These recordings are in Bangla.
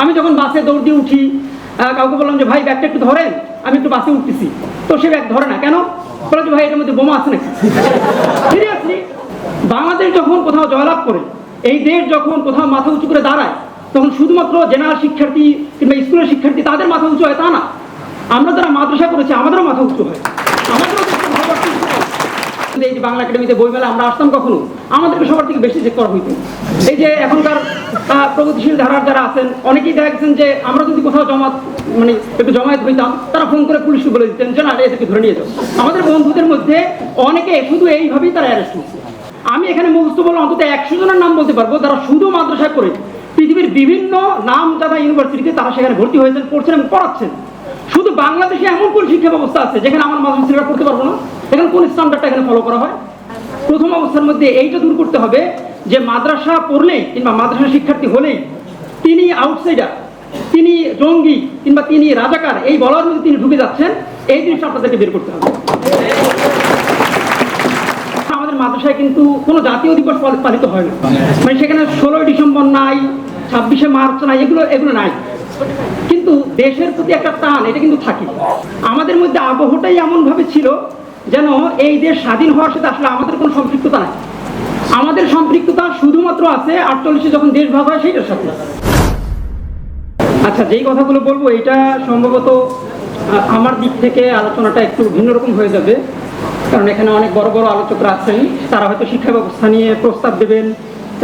আমি যখন বাসে দৌড় দিয়ে উঠি কাউকে বললাম যে, ভাই, ব্যাগটা একটু ধরেন। আমি একটু বাসে উঠতেছি। তো সে ব্যাগ ধরে না। কেন? বলে ভাই, এটার মধ্যে বোমা আছে নাকি? সিরিয়াসলি বাংলাদেশ যখন কোথাও জয়লাভ করে, এই দেশ যখন কোথাও মাথা উঁচু করে দাঁড়ায়, তখন শুধুমাত্র জেনারেল শিক্ষার্থী কিংবা স্কুলের শিক্ষার্থী তাদের মাথা উঁচু হয় তা না। আমরা যারা মাদ্রাসা করেছি আমাদেরও মাথা উঁচু হয়। আমাদেরও দেশকে ভালোবাসতে শুরু হয়। এই যে বাংলা একাডেমিতে আমরা আসতাম কখনো, আমাদেরকে সবার থেকে বেশি চেক করা হইতো। এই যে এখনকার প্রগতিশীল ধারার যারা আছেন, অনেকেই দেখা গেছেন যে আমরা যদি কোথাও জমাত মানে একটু জমায়েত হইতাম, তারা ফোন করে পুলিশকে বলে দিতেন যে, না এদেরকে ধরে নিয়ে যাও। আমাদের বন্ধুদের মধ্যে অনেকে শুধু এইভাবেই তারা অ্যারেস্ট হয়েছে আমি এখানে মুখস্থ বলে অন্তত একশো জনের নাম বলতে পারব, যারা শুধু মাদ্রাসা করে পৃথিবীর বিভিন্ন নাম যারা ইউনিভার্সিটিতে তারা সেখানে ভর্তি হয়েছেন, পড়ছেন এবং পড়াচ্ছেন। শুধু বাংলাদেশে এমন কোন শিক্ষা ব্যবস্থা আছে যেখানে আমার মাদ্রাসা পড়তে পারব না? এখানে কোন স্ট্যান্ডার্ডটা এখানে ফলো করা হয়? প্রথম অবস্থার মধ্যে এইটা দূর করতে হবে যে মাদ্রাসা পড়লেই কিংবা মাদ্রাসা শিক্ষার্থী হলেই তিনি আউটসাইডার তিনি জঙ্গি কিংবা তিনি রাজাকার, এই বলার মধ্যে তিনি ঢুকে যাচ্ছেন, এই জিনিসটা আপনাদেরকে বের করতে হবে। আমাদের মাদ্রাসায় কিন্তু কোনো জাতীয় দিবস পালিত হয় না। মানে সেখানে ষোলোই ডিসেম্বর নাই, ছাব্বিশে মার্চ নাই, এগুলো এগুলো নাই। কিন্তু দেশের প্রতি একটা টান, এটা কিন্তু থাকে। আমাদের মধ্যে আবহটাই এমন ভাবে ছিল যেন এই দেশ স্বাধীন হওয়ার সাথে আসলে আমাদের কোনো সম্পৃক্ততা নাই। আমাদের সম্পৃক্ততা শুধুমাত্র আছে আটচল্লিশে যখন দেশ ভাগ হয়, সেইটার সাথে। আচ্ছা যেই কথাগুলো বলব এটা সম্ভবত আমার দিক থেকে আলোচনাটা একটু ভিন্ন রকম হয়ে যাবে। কারণ এখানে অনেক বড় বড় আলোচকরা আছেন, তারা হয়তো শিক্ষা ব্যবস্থা নিয়ে প্রস্তাব দেবেন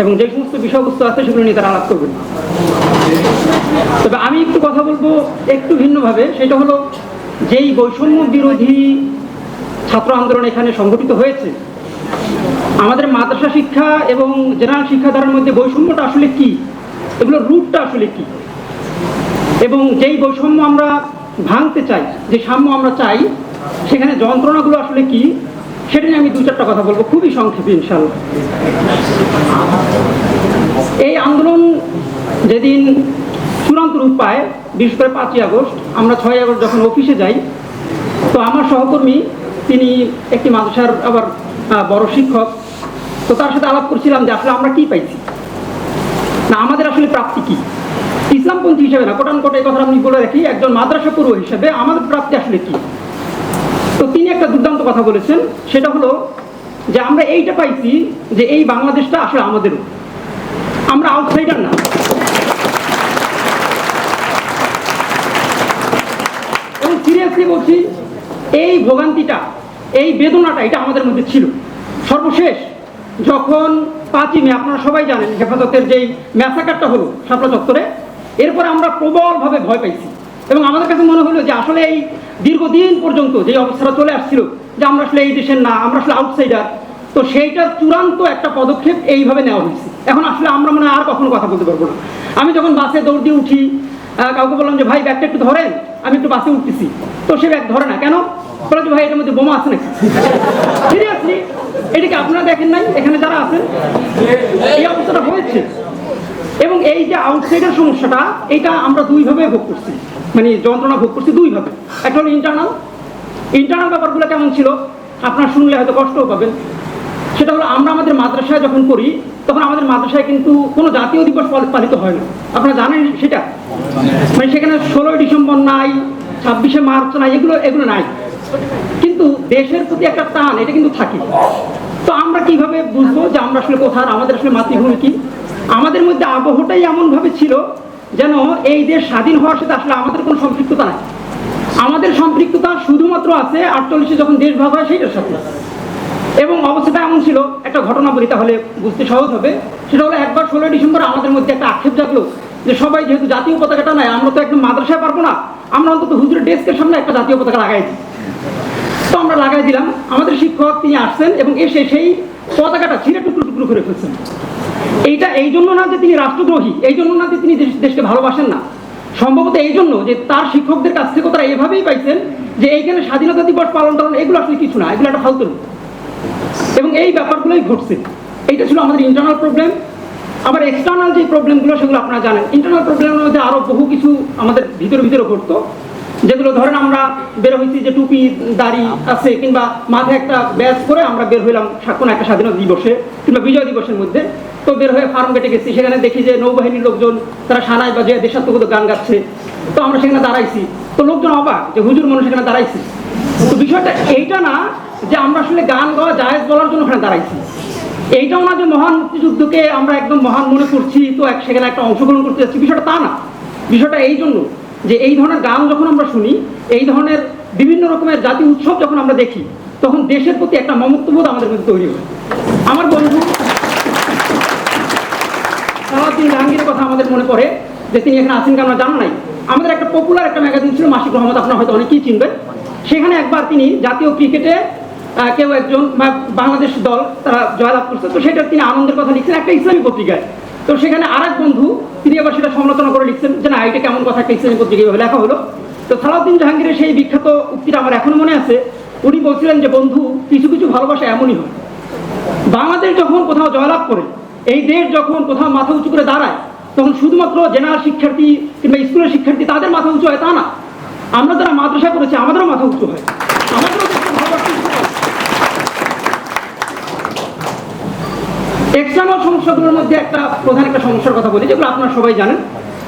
এবং যে সমস্ত বিষয়বস্তু আছে, সেগুলো নিয়ে তারা আলাপ করবেন। তবে আমি একটু কথা বলব একটু ভিন্নভাবে। সেটা হলো, যেই বৈষম্য বিরোধী ছাত্র আন্দোলন এখানে সংগঠিত হয়েছে। আমাদের মাদ্রাসা শিক্ষা এবং জেনারেল শিক্ষা শিক্ষাধারার মধ্যে বৈষম্যটা আসলে কি? এগুলোর রূপটা আসলে কি? এবং যেই বৈষম্য আমরা ভাঙতে চাই, যে সাম্য আমরা চাই, সেখানে যন্ত্রণাগুলো আসলে কি? সেটা নিয়ে আমি দু চারটা কথা বলব, খুবই সংক্ষেপে ইনশাল্লাহ এই আন্দোলন যেদিন চূড়ান্ত রূপ পায়, বিশেষ করে পাঁচই আগস্ট, আমরা ছয় আগস্ট যখন অফিসে যাই, তো আমার সহকর্মী তিনি একটি মাদ্রাসার আবার বড় শিক্ষক। তো তার সাথে আলাপ করছিলাম যে আসলে আমরা কি পাইছি? না, আমাদের আসলে প্রাপ্তি কি? ইসলামপন্থী হিসেবে না কোটান কোটা কথা আমি বলে রাখি, একজন মাদ্রাসা পূর্ব হিসেবে আমাদের প্রাপ্তি আসলে কি? তো তিনি একটা দুর্দান্ত কথা বলেছেন, সেটা হলো যে আমরা এইটা পাইছি যে এই বাংলাদেশটা আসলে আমাদেরও। আমরা আউটসাইডার না। সিরিয়াসলি বলছি, এই ভোগান্তিটা এই বেদনাটা এটা আমাদের মধ্যে ছিল। সর্বশেষ যখন পাঁচই মে, আপনারা সবাই জানেন, হেফাজতের যেই ম্যাসাকারটা হলো শাপলা চত্বরে, এরপরে আমরা প্রবলভাবে ভয় পাইছি। এবং আমাদের কাছে মনে হলো যে আসলে এই দীর্ঘদিন পর্যন্ত যে অবস্থাটা চলে আসছিল, যে আমরা আসলে এই দেশের না, আমরা আসলে আউটসাইডার তো সেইটা চূড়ান্ত একটা পদক্ষেপ এইভাবে নেওয়া হয়েছে। এখন আসলে আমরা মনে আর কখনো কথা বলতে পারব না। আমি যখন বাসে দৌড় দিয়ে উঠি কাউকে বললাম যে, ভাই, ব্যাগটা একটু ধরেন, আমি একটু বাসে উঠতেছি। তো সে ব্যাগ ধরে না। কেন? যে ভাই, এটার মধ্যে বোমা আছে নাকি? সিরিয়াসলি এটাকে আপনারা দেখেন নাই? এখানে যারা আছেন, এই অবস্থাটা হয়েছে। এবং এই যে আউটসাইডের সমস্যাটা, এটা আমরা দুইভাবে ভোগ করছি। মানে যন্ত্রণা ভোগ করছি দুইভাবে। একটা হলো ইন্টারনাল ইন্টারনাল ব্যাপারগুলো কেমন ছিল, আপনারা শুনলে হয়তো কষ্টও পাবেন। সেটা হলো, আমরা আমাদের মাদ্রাসায় যখন করি তখন আমাদের মাদ্রাসায় কিন্তু কোনো জাতীয় দিবস পাল- পালিত হয় না। আপনারা জানেন সেটা? মানে সেখানে ষোলোই ডিসেম্বর নাই, ছাব্বিশে মার্চ নাই, এগুলো এগুলো নাই। কিন্তু দেশের প্রতি একটা টান, এটা কিন্তু থাকে। তো আমরা কীভাবে বুঝব যে আমরা আসলে কোথার? আমাদের আসলে মাতৃভূমি কি? আমাদের মধ্যে আবহটাই এমন ভাবে ছিল যেন এই দেশ স্বাধীন হওয়ার সাথে আসলে আমাদের কোনো সম্পৃক্ততা নাই। আমাদের সম্পৃক্ততা শুধুমাত্র আছে আটচল্লিশে যখন দেশ ভাগ হয়, সেইটার সাথে। এবং অবস্থাটা এমন ছিল, একটা ঘটনা বলি তাহলে বুঝতে সহজ হবে। সেটা হলো একবার ষোলোই ডিসেম্বর আমাদের মধ্যে একটা আক্ষেপ জাগলো যে সবাই যেহেতু জাতীয় পতাকাটা নাই আমরা তো একদম মাদ্রাসায় পারব না। আমরা অন্তত হুজুরের ডেস্কের সামনে একটা জাতীয় পতাকা লাগাই দিই তো আমরা লাগাই দিলাম। আমাদের শিক্ষক তিনি আসছেন এবং এসে সেই পতাকাটা ছিঁড়ে টুকরো টুকরো করে ফেলছেন। এইটা এই জন্য না যে তিনি রাষ্ট্রদ্রোহী, এই জন্য না যে তিনি দেশকে ভালোবাসেন না। সম্ভবত এই জন্য যে তার শিক্ষকদের কাছ থেকে তারা এভাবেই পাইছেন যে এইখানে স্বাধীনতা দিবস পালন টালন এগুলো আসলে কিছু না, এগুলো একটা ফালতু এবং এই ব্যাপারগুলোই ঘটছে। এইটা ছিল আমাদের ইন্টারনাল প্রবলেম আবার এক্সটার্নাল যে প্রবলেমগুলো সেগুলো আপনারা জানেন। ইন্টারনাল প্রবলেমের মধ্যে আরও বহু কিছু আমাদের ভিতরে ভিতরে ঘটতো। যেগুলো ধরেন আমরা বের হয়েছি যে টুপি, দাড়ি আছে কিংবা মাথায় একটা ব্যাচ করে আমরা বের হইলাম কোনো একটা স্বাধীনতা দিবসে কিংবা বিজয় দিবসের মধ্যে। তো বের হয়ে ফার্ম গেটে গেছি, সেখানে দেখি যে নৌবাহিনীর লোকজন, তারা সানায় বাজে দেশাত্মবোধক গান গাচ্ছে। তো আমরা সেখানে দাঁড়াইছি। তো লোকজন অবাক যে হুজুর মানুষ সেখানে দাঁড়াইছি। তো বিষয়টা এইটা না যে আমরা আসলে গান গাওয়া, জায়েজ বলার জন্য ওখানে দাঁড়াইছি। এইটাও না যে মহান মুক্তিযুদ্ধকে আমরা একদম মহান মনে করছি, তো এক সেখানে একটা অংশগ্রহণ করতে যাচ্ছি। বিষয়টা তা না। বিষয়টা এই জন্য যে এই ধরনের গান যখন আমরা শুনি, এই ধরনের বিভিন্ন রকমের জাতি উৎসব যখন আমরা দেখি, তখন দেশের প্রতি একটা মমত্ববোধ আমাদের মধ্যে তৈরি হয়। আমার বন্ধু জাহাঙ্গীরের কথা আমাদের মনে পড়ে যে তিনি এখানে আছেন কেন জানা নাই? আমাদের একটা পপুলার একটা ম্যাগাজিন ছিল মাসিক রহমত, আপনার হয়তো অনেকেই চিনবেন। সেখানে একবার তিনি জাতীয় ক্রিকেটে কেউ একজন বাংলাদেশ দল তারা জয়লাভ করছে, তো সেটা তিনি আনন্দের কথা লিখছেন, একটা ইসলামী পত্রিকায়। তো সেখানে আরেক বন্ধু, তিনি আবার সেটা সমালোচনা করে লিখছেন যে, না, এটা কেমন কথা, একটা ইসলামী পত্রিকা লেখা হলো। তো সালাউদ্দিন জাহাঙ্গীরের সেই বিখ্যাত উক্তিটা আমার এখনও মনে আছে। উনি বলছিলেন যে, বন্ধু, কিছু কিছু ভালোবাসা এমনই হয়। বাংলাদেশ যখন কোথাও জয়লাভ করে, এই দেশ যখন কোথাও মাথা উঁচু করে দাঁড়ায়, তখন শুধুমাত্র জেনারেল শিক্ষার্থী কিংবা স্কুলের শিক্ষার্থী তাদের মাথা উঁচু হয় তা না। আমরা যারা মাদ্রাসা করেছি আমাদেরও মাথা উঁচু হয়। আমাদেরও দেশকে ভালোবাসতে ইচ্ছে করে। এক্সটার্নাল সমস্যাগুলোর মধ্যে একটা প্রধান একটা সমস্যার কথা বলি, যেগুলো আপনারা সবাই জানেন।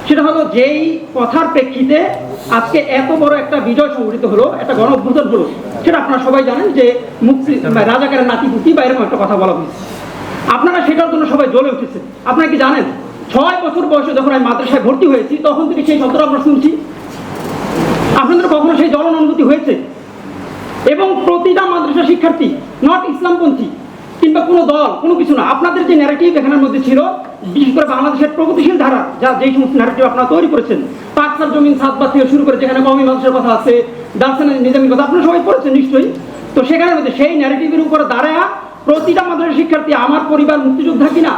সেটা হলো যেই কথার প্রেক্ষিতে আজকে এত বড় একটা বিজয় সংঘটিত হলো, একটা গণ অভ্যুত্থান হলো, সেটা আপনারা সবাই জানেন যে মুক্তি রাজাকারের নাতিপুতি বা এরকম একটা কথা বলা হয়েছে। আপনারা সেটার জন্য সবাই জ্বলে উঠেছে আপনারা কি জানেন? ছয় বছর বয়সে যখন আমি মাদ্রাসায় ভর্তি হয়েছি, তখন থেকে সেই শব্দটা আমরা শুনছি। আপনাদের কখনো সেই জ্বলন অনুভূতি হয়েছে? এবং প্রতিটা মাদ্রাসা শিক্ষার্থী নট ইসলামপন্থী কিংবা কোনো দল, কোনো কিছু না। আপনাদের যে ন্যারেটিভ এখানের মধ্যে ছিল, বিশেষ করে বাংলাদেশের প্রগতিশীল ধারা, যা যেই সমস্ত ন্যারেটিভ আপনারা তৈরি করেছেন, পাকসার জমিন সাতবার থেকে শুরু করে যেখানে কমি মানুষের কথা আছে দার্শনের নিজামের কথা আপনারা সবাই পড়েছেন নিশ্চয়ই। তো সেখানের মধ্যে সেই ন্যারেটিভের উপরে দাঁড়ায় প্রতিটা মাদ্রাসা শিক্ষার্থী, আমার পরিবার মুক্তিযোদ্ধা কিনা,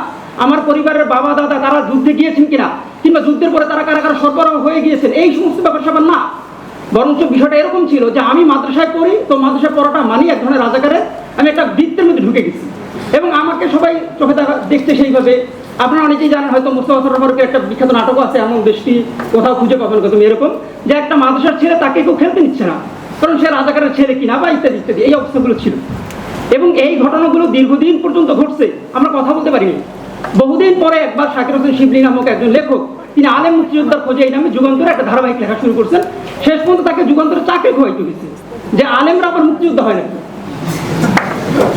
আমার পরিবারের বাবা, দাদা, তারা যুদ্ধে গিয়েছেন কিনা, কিংবা যুদ্ধের পরে তারা কারা কারা সরবরাহ হয়ে গিয়েছেন, এই সমস্ত ব্যাপার স্যাপার না। বরঞ্চ বিষয়টা এরকম ছিল যে আমি মাদ্রাসায় পড়ি, তো মাদ্রাসায় পড়াটা মানি এক ধরনের রাজাকারের। আমি একটা বৃত্তের মধ্যে ঢুকে গেছি। এবং আমাকে সবাই চোখে দেখা দেখতে সেইভাবে। আপনারা অনেকেই জানেন, হয়তো মুস্তফা একটা বিখ্যাত নাটক আছে, এমন দেশটি কোথাও খুঁজে পাবেন কত এরকম, যে একটা মাদ্রাসার ছেলে তাকে কেউ খেলতে নিচ্ছে না, কারণ সে রাজাকারের ছেলে কিনা বা ইত্যাদি ইত্যাদি, এই অবস্থাগুলো ছিল। এবং এই ঘটনাগুলো দীর্ঘদিন পর্যন্ত ঘটছে, আমরা কথা বলতে পারিনি। বহুদিন পরে একবার শাকির হোসেন শিবলি নামক একজন লেখক, তিনি আলেম মুক্তিযোদ্ধার খোঁজে এই নামে যুগান্তরে একটা ধারাবাহিক লেখা শুরু করছেন, শেষ পর্যন্ত তাকে যুগান্তরে চাকরি খোয়াইতে হয়েছে, যে আলেমরা আবার মুক্তিযোদ্ধা হয় নাকি?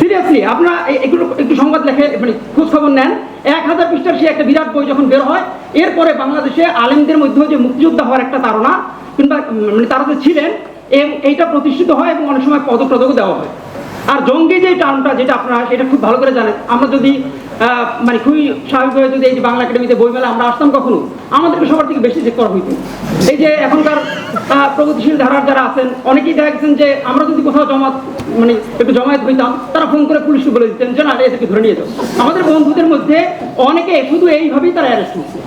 সিরিয়াসলি আপনারা এগুলো একটু সংবাদ লেখে মানে খোঁজ খবর নেন। এক হাজার পৃষ্ঠার সে একটা বিরাট বই যখন বের হয়, এরপরে বাংলাদেশে আলেমদের মধ্যে যে মুক্তিযোদ্ধা হওয়ার একটা ধারণা কিংবা মানে তারা যে ছিলেন এইটা প্রতিষ্ঠিত হয় এবং অনেক সময় পদক দেওয়া হয়। আর জঙ্গি যে টার্মটা যেটা আপনারা সেটা খুব ভালো করে জানেন, আমরা যদি মানে খুবই স্বাভাবিকভাবে যদি এই যে বাংলা একাডেমিতে বইমেলা আমরা আসতাম কখনো, আমাদেরকে সবার থেকে বেশি চেক করা হইতো। এই যে এখনকার প্রগতিশীল ধারার যারা আছেন, অনেকেই দেখছেন যে আমরা যদি কোথাও জমাত মানে একটু জমায়েত হইতাম, তারা ফোন করে পুলিশকে বলে দিতেন, যে না এদেরকে ধরে নিয়ে যাও। আমাদের বন্ধুদের মধ্যে অনেকে শুধু এইভাবেই তারা অ্যারেস্ট হচ্ছে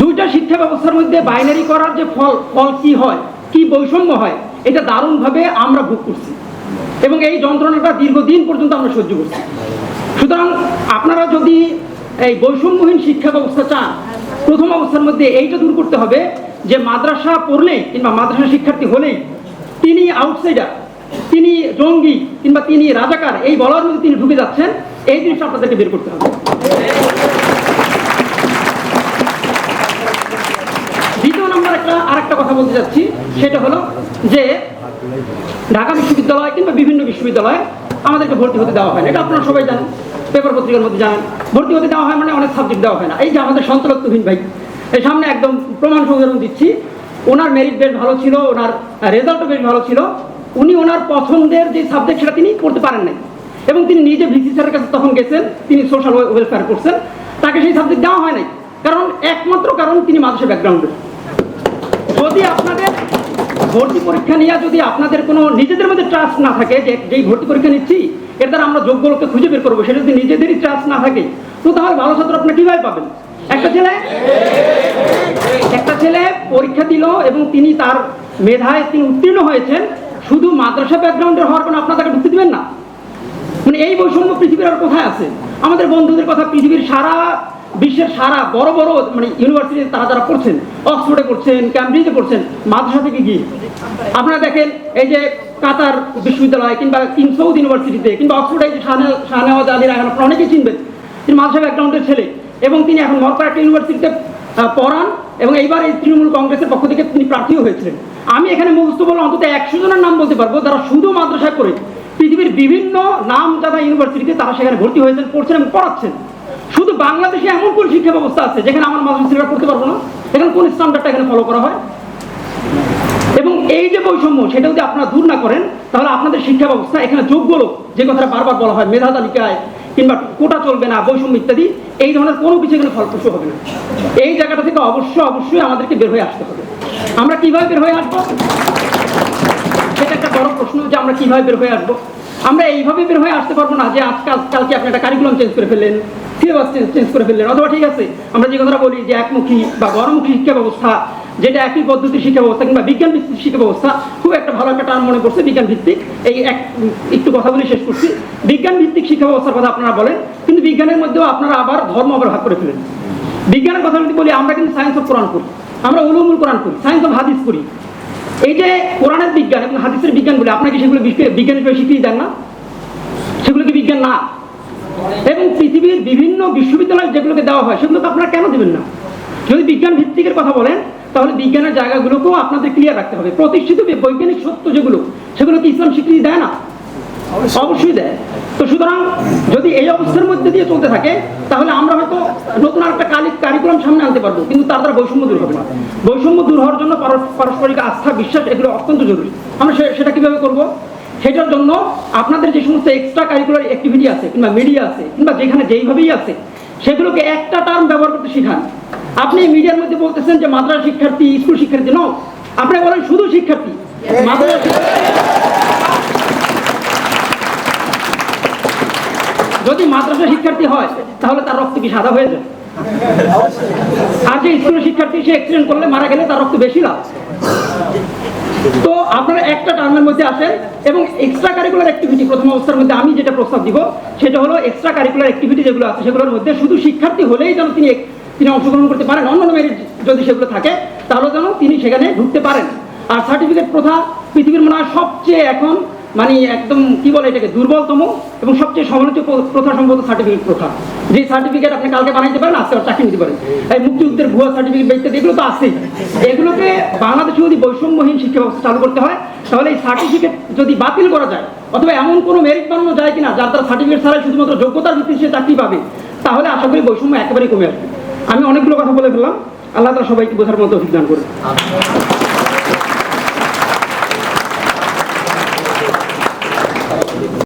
দুইটা শিক্ষা ব্যবস্থার মধ্যে বাইনারি করার যে ফল ফল কি হয়, কি বৈষম্য হয়, এটা দারুণভাবে আমরা ভোগ করছি। এবং এই যন্ত্রণাটা দীর্ঘদিন পর্যন্ত আমরা সহ্য করছি। সুতরাং আপনারা যদি এই বৈষম্যহীন শিক্ষা ব্যবস্থা চান, প্রথম অবস্থার মধ্যে এইটা দূর করতে হবে যে মাদ্রাসা পড়লে কিংবা মাদ্রাসা শিক্ষার্থী হলেই তিনি আউটসাইডার তিনি জঙ্গি কিংবা তিনি রাজাকার, এই বলার মধ্যে তিনি ঢুকে যাচ্ছেন, এই জিনিসটা আপনাদেরকে বের করতে হবে। দ্বিতীয় নম্বর একটা আরেকটা কথা বলতে যাচ্ছি সেটা হলো যে ঢাকা বিশ্ববিদ্যালয় কিংবা বিভিন্ন বিশ্ববিদ্যালয়ে আমাদেরকে ভর্তি হতে দেওয়া হয় না। এটা আপনারা সবাই জানেন। পেপার পত্রিকার মধ্যে জানেন। ভর্তি হতে দেওয়া হয় মানে অনেক সাবজেক্ট দেওয়া হয় না। এই যে আমাদের সন্তরত্বহীন ভাই এই সামনে একদম প্রমাণ সৌদারণ দিচ্ছি। ওনার মেরিট বেশ ভালো ছিল, ওনার রেজাল্টও বেশ ভালো ছিল। উনি ওনার পছন্দের যে সাবজেক্ট সেটা তিনি পড়তে পারেন নাই। এবং তিনি নিজে ভিসি স্যারের কাছে তখন গেছেন, তিনি সোশ্যাল ওয়েলফেয়ার করছেন। তাকে সেই সাবজেক্ট দেওয়া হয় নাই। কারণ, একমাত্র কারণ তিনি মাদ্রাসা ব্যাকগ্রাউন্ডের ভর্তি পরীক্ষা নিয়ে যদি আপনাদের কোনো নিজেদের মধ্যে ট্রাস্ট না থাকে যে যেই ভর্তি পরীক্ষা নিচ্ছি, এর দ্বারা আমরা যোগ্য লোককে খুঁজে বের করব, সেটা যদি নিজেদেরই ট্রাস্ট না থাকে, তো তাহলে ভালো ছাত্র আপনি কীভাবে পাবেন? একটা ছেলে একটা ছেলে পরীক্ষা দিল এবং তিনি তার মেধায় তিনি উত্তীর্ণ হয়েছেন, শুধু মাদ্রাসা ব্যাকগ্রাউন্ডের হওয়ার কারণে আপনার তাকে ঢুকতে দিবেন না? মানে এই বৈষম্য পৃথিবীর আর কোথায় আছে? আমাদের বন্ধুদের কথা পৃথিবীর সারা বিশ্বের সারা বড় বড় মানে ইউনিভার্সিটিতে তারা যারা পড়ছেন অক্সফোর্ডে পড়ছেন ক্যামব্রিজে পড়ছেন, মাদ্রাসা থেকে গিয়ে। আপনারা দেখেন, এই যে কাতার বিশ্ববিদ্যালয় কিংবা কিং সৌদ ইউনিভার্সিটিতে কিংবা অক্সফোর্ডে শাহনেওয়াজ আলী রায়হান আপনারা অনেকেই চিনবেন। তিনি মাদ্রাসা ব্যাকগ্রাউন্ডের ছেলে এবং তিনি এখন মরকা একটা ইউনিভার্সিটিতে পড়ান এবং এইবার এই তৃণমূল কংগ্রেসের পক্ষ থেকে তিনি প্রার্থীও হয়েছিলেন। আমি এখানে মুখস্থ বলে অন্তত একশো জনের নাম বলতে পারব, যারা শুধু মাদ্রাসা করে, পৃথিবীর বিভিন্ন নাম যারা ইউনিভার্সিটিতে তারা সেখানে ভর্তি হয়েছেন, পড়ছেন এবং পড়াচ্ছেন। শুধু বাংলাদেশে এমন কোন শিক্ষা ব্যবস্থা আছে যেখানে আমার মাদ্রাসা পড়তে পারব না? এখানে কোন স্ট্যান্ডার্ডটা এখানে ফলো করা হয়? এবং এই যে বৈষম্য, সেটা যদি আপনারা দূর না করেন, তাহলে আপনাদের শিক্ষা ব্যবস্থা, এখানে যোগ্য লোক, যে কথাটা বারবার বলা হয় মেধা তালিকায় কিংবা কোটা চলবে না, বৈষম্য ইত্যাদি, এই ধরনের কোনো কিছু এখানে ফলপ্রসূ হবে না। এই জায়গাটা থেকে অবশ্যই অবশ্যই আমাদেরকে বের হয়ে আসতে হবে। আমরা কীভাবে বের হয়ে আসব? সেটা একটা বড় প্রশ্ন যে আমরা কীভাবে বের হয়ে আসব? আমরা এইভাবে বের হয়ে আসতে পারব না যে আজকাল, কালকে আপনি একটা কারিকুলাম চেঞ্জ করে ফেললেন সিলেবাস চেঞ্জ করে ফেললেন। অথবা ঠিক আছে, আমরা যে কথাটা বলি যে একমুখী বা গণমুখী শিক্ষা ব্যবস্থা, যেটা একই পদ্ধতির শিক্ষা ব্যবস্থা কিংবা বিজ্ঞান ভিত্তিক শিক্ষা ব্যবস্থা, খুব একটা ভালো একটা টার্ম মনে করছে বিজ্ঞান ভিত্তিক। এই এক একটু কথা বলে, শেষ করছি। বিজ্ঞান ভিত্তিক শিক্ষা ব্যবস্থার কথা আপনারা বলেন, কিন্তু বিজ্ঞানের মধ্যেও আপনারা আবার ধর্ম আবার ভাগ করে ফেলেন। বিজ্ঞানের কথা যদি বলি, আমরা কিন্তু সায়েন্স অফ কোরআন করি আমরা উলুমুল কোরআন করি সায়েন্স অফ হাদিস করি এই যে কোরআনের বিজ্ঞান এবং হাদিসের বিজ্ঞানগুলো আপনাকে সেগুলো বিজ্ঞ- বিজ্ঞান হিসেবে স্বীকৃতি দেন না? সেগুলো কি বিজ্ঞান না? এবং পৃথিবীর বিভিন্ন বিশ্ববিদ্যালয় যেগুলোকে দেওয়া হয় সেগুলো তো আপনারা কেন দেবেন না? যদি বিজ্ঞান ভিত্তিকের কথা বলেন তাহলে বিজ্ঞানের জায়গাগুলোকেও আপনাদের ক্লিয়ার রাখতে হবে। প্রতিষ্ঠিত বৈজ্ঞানিক সত্য যেগুলো সেগুলো কি ইসলাম স্বীকৃতি দেয় না? অবশ্যই। দেয়। তো সুতরাং যদি এই অবস্থার মধ্যে দিয়ে চলতে থাকে তাহলে আমরা হয়তো নতুন একটা কালি কারিকুলাম সামনে আনতে পারব কিন্তু তার দ্বারা বৈষম্য দূর হবে না। বৈষম্য দূর হওয়ার জন্য পারস্পরিক আস্থা বিশ্বাস এগুলো অত্যন্ত জরুরি। আমরা সেটা কীভাবে করব? সেটার জন্য আপনাদের যে সমস্ত এক্সট্রা কারিকুলার অ্যাক্টিভিটি আছে কিংবা মিডিয়া আছে কিংবা যেখানে যেইভাবেই আছে সেগুলোকে একটা টার্ম ব্যবহার করতে শিখান। আপনি মিডিয়ার মধ্যে বলতেছেন যে মাদ্রাসা শিক্ষার্থী স্কুল শিক্ষার্থী ন আপনি বলেন শুধু শিক্ষার্থী। মাদ্রাসা যদি মাদ্রাসা শিক্ষার্থী হয় তাহলে তার রক্ত কি সাদা হয়ে যায় আর যে স্কুলের শিক্ষার্থী সে অ্যাক্সিডেন্ট করলে মারা গেলে তার রক্ত বেশি লাভ। তো আপনারা একটা টার্মের মধ্যে আসেন এবং এক্সট্রা কারিকুলার অ্যাক্টিভিটি প্রথম অবস্থার মধ্যে আমি যেটা প্রস্তাব দিব, সেটা হলো এক্সট্রা কারিকুলার অ্যাক্টিভিটি যেগুলো আছে, সেগুলোর মধ্যে শুধু শিক্ষার্থী হলেই যেন তিনি তিনি অংশগ্রহণ করতে পারেন। অন্য মেরিট যদি সেগুলো থাকে, তাহলে যেন তিনি সেখানে ঢুকতে পারেন। আর সার্টিফিকেট প্রথা পৃথিবীর মনে হয় সবচেয়ে এখন মানে একদম কি বলে এটাকে? দুর্বলতম এবং সবচেয়ে সমালোচিত প্রথা সম্ভবত সার্টিফিকেট প্রথা। যে সার্টিফিকেট আপনি কালকে বানাইতে পারেন, আজকে চাকরি নিতে পারেন। এই মুক্তিযুদ্ধের ভুয়া সার্টিফিকেট ইত্যাদি এগুলো তো আছেই, এগুলোকে বাংলাদেশে যদি বৈষম্যহীন শিক্ষা ব্যবস্থা চালু করতে হয়, তাহলে এই সার্টিফিকেট যদি বাতিল করা যায়, অথবা এমন কোনো মেরিট বানানো যায় কিনা, যার দ্বারা সার্টিফিকেট ছাড়াই শুধুমাত্র যোগ্যতার ভিত্তিতে সে চাকরি পাবে, তাহলে আশা করি বৈষম্য একেবারেই কমে আসবে। আমি অনেকগুলো কথা বলে ফেললাম। আল্লাহ তালা সবাইকে বোঝার মতো অভিজ্ঞান করে